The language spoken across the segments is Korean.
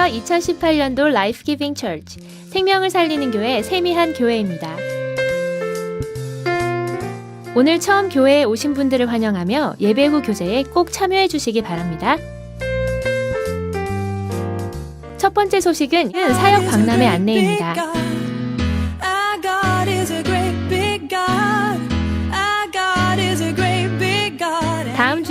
안녕하세요. 2018년도 라이프 기빙 철치 생명을 살리는 교회 세미한 교회입니다. 오늘 처음 교회에 오신 분들을 환영하며 예배 후 교제에 꼭 참여해 주시기 바랍니다. 첫 번째 소식은 사역 박람회 안내입니다.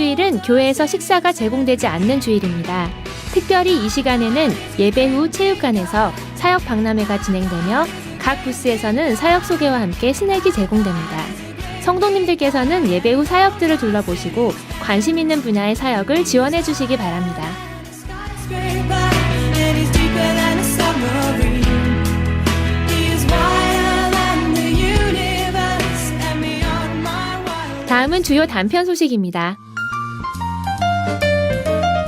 주일은 교회에서 식사가 제공되지 않는 주일입니다. 특별히 이 시간에는 예배 후 체육관에서 사역 박람회가 진행되며 각 부스에서는 사역 소개와 함께 스낵이 제공됩니다. 성도님들께서는 예배 후 사역들을 둘러보시고 관심 있는 분야의 사역을 지원해 주시기 바랍니다. 다음은 주요 단편 소식입니다.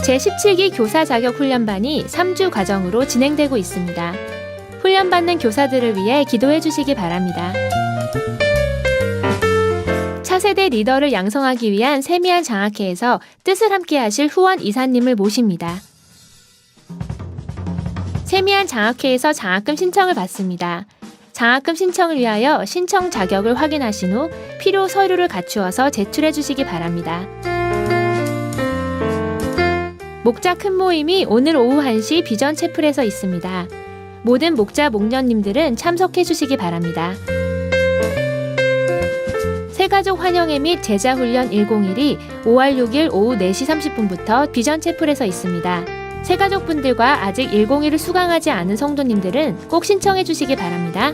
제17기 교사 자격 훈련반이 3주 과정으로 진행되고 있습니다. 훈련받는 교사들을 위해 기도해 주시기 바랍니다. 차세대 리더를 양성하기 위한 세미한 장학회에서 뜻을 함께 하실 후원 이사님을 모십니다. 세미한 장학회에서 장학금 신청을 받습니다. 장학금 신청을 위하여 신청 자격을 확인하신 후 필요 서류를 갖추어서 제출해 주시기 바랍니다. 목자 큰 모임이 오늘 오후 1시 비전 채플에서 있습니다. 모든 목자 목녀님들은 참석해 주시기 바랍니다. 새가족 환영회 및 제자훈련 101이 5월 6일 오후 4시 30분부터 비전 채플에서 있습니다. 새가족분들과 아직 101을 수강하지 않은 성도님들은 꼭 신청해 주시기 바랍니다.